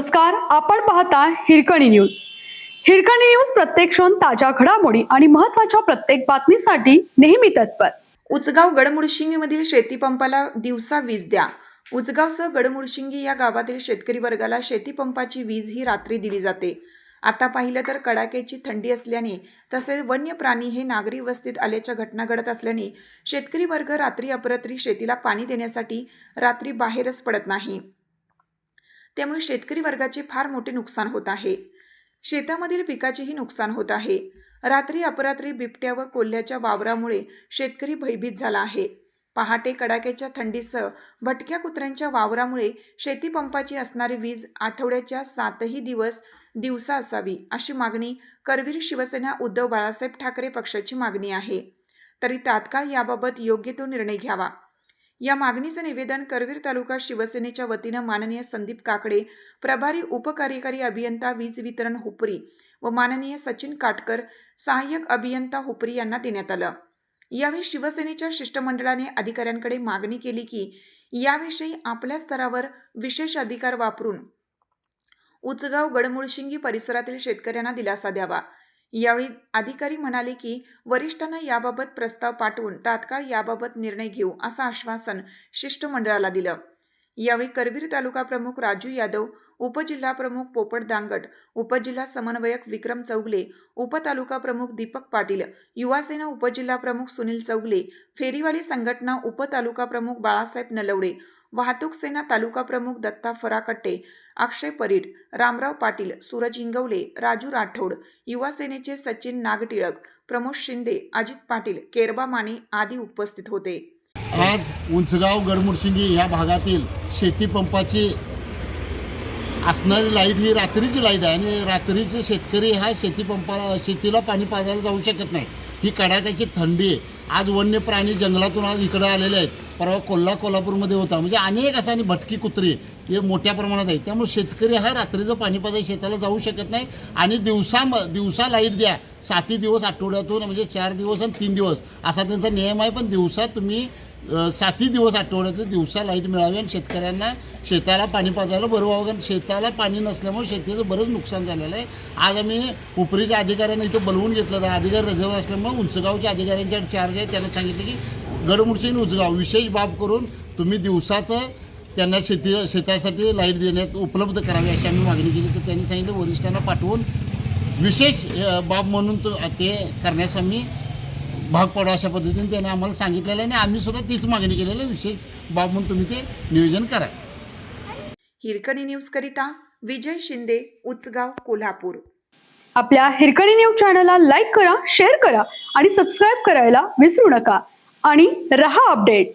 नमस्कार आपण पाहता हिरकणी न्यूज. हिरकणी न्यूज प्रत्येक क्षण ताज्या घडामोडी आणि महत्त्वाच्या प्रत्येक बातमीसाठी नेहमी तत्पर. उचगाव गडमुडशिंगीमधील शेतीपंपाला दिवसा वीज द्या. उचगावसह गडमुडशिंगी या गावातील शेतकरी वर्गाला शेतीपंपाची वीज ही रात्री दिली जाते. आता पाहिलं तर कडाक्याची थंडी असल्याने तसेच वन्य प्राणी हे नागरी वस्तीत आल्याच्या घटना घडत असल्याने शेतकरी वर्ग रात्री अपरात्री शेतीला पाणी देण्यासाठी रात्री बाहेरच पडत नाही. त्यामुळे शेतकरी वर्गाचे फार मोठे नुकसान होत आहे. शेतामधील पिकाचेही नुकसान होत आहे. रात्री अपरात्री बिबट्या व कोल्ह्याच्या वावरामुळे शेतकरी भयभीत झाला आहे. पहाटे कडाक्याच्या थंडीसह भटक्या कुत्र्यांच्या वावरामुळे शेतीपंपाची असणारी वीज आठवड्याच्या सातही दिवस दिवसा असावी अशी मागणी करवीर शिवसेना उद्धव बाळासाहेब ठाकरे पक्षाची मागणी आहे. तरी तात्काळ याबाबत योग्य तो निर्णय घ्यावा. या मागणीचं निवेदन करवीर तालुका शिवसेनेच्या वतीनं माननीय संदीप काकडे प्रभारी उपकार्यकारी अभियंता वीज वितरण हुपरी व माननीय सचिन काटकर सहाय्यक अभियंता हुपरी यांना देण्यात आलं. यावेळी शिवसेनेच्या शिष्टमंडळाने अधिकाऱ्यांकडे मागणी केली की याविषयी आपल्या स्तरावर विशेष अधिकार वापरून उचगाव गडमुळशिंगी परिसरातील शेतकऱ्यांना दिलासा द्यावा. यावेळी अधिकारी म्हणाले की वरिष्ठांना याबाबत प्रस्ताव पाठवून तात्काळ याबाबत निर्णय घेऊ असं आश्वासन शिष्टमंडळाला दिलं. यावेळी करवीर तालुका प्रमुख राजू यादव उपजिल्हा प्रमुख पोपट दांगट उपजिल्हा समन्वयक विक्रम चौगले उपतालुका प्रमुख दीपक पाटील युवासेना उपजिल्हा प्रमुख सुनील चौगले फेरीवाली संघटना उपतालुका प्रमुख बाळासाहेब नलवडे वाहतूक सेना तालुका प्रमुख दत्ता फराकट्टे अक्षय परीट रामराव पाटील सूरज इंगवले राजू राठोड युवा सेनेचे सचिन नागटिळक प्रमोद शिंदे अजित पाटील केरबा माने आदी उपस्थित होते. आज उंचगाव गडमुडशिंगी या भागातील शेतीपंपाची असणारी लाइट ही रात्रीची लाइट आहे आणि रात्रीचे शेतकरी हा शेतीपंपाला शेतीला पाणी पाजायला जाऊ शकत नाही. ही कडाक्याची थंडी आहे. आज वन्य प्राणी जंगलातून आज इकडे आलेले आहेत. परवा कोल्हा कोल्हापूरमध्ये होता. म्हणजे अनेक असा आणि भटकी कुत्री हे मोठ्या प्रमाणात आहे त्यामुळे शेतकरी हा रात्रीचं पाणी पाजाय शेताला जाऊ शकत नाही आणि दिवसा दिवसा लाइट द्या. साती दिवस आठवड्यातून म्हणजे चार दिवस आणि तीन दिवस. असा त्यांचा नियम आहे पण दिवसा तुम्ही साती सातही दिवस आठवड्यातून दिवसा लाइट मिळावी आणि शेतकऱ्यांना शेताला पाणी पाजायला बरं व्हावं. कारण शेताला पाणी नसल्यामुळे शेतीचं बरंच नुकसान झालेलं आहे. आज आम्ही उपरीच्या अधिकाऱ्यांना इथं बोलवून घेतलं तर अधिकारी रजेवर असल्यामुळे उंचगावच्या अधिकाऱ्यांच्या चार्ज आहे. त्यांना सांगितलं की गडमुडशी आणि उंचगाव विशेष बाब करून तुम्ही दिवसाचं त्यांना शेती शेतासाठी लाइट देण्यात उपलब्ध करावी अशी आम्ही मागणी केली. तर त्यांनी सांगितलं वरिष्ठांना पाठवून विशेष बाब म्हणून तो ते करण्यास आम्ही भाग पडू अशा पद्धतीने त्याने आम्हाला सांगितलेलं आहे आणि आम्ही सुद्धा तीच मागणी केलेली विशेष बाब म्हणून तुम्ही ते नियोजन करा. हिरकणी न्यूज करिता विजय शिंदे उचगाव कोल्हापूर. आपल्या हिरकणी न्यूज चॅनलला लाईक करा शेअर करा आणि सबस्क्राईब करायला विसरू नका. आणि रहा अपडेट.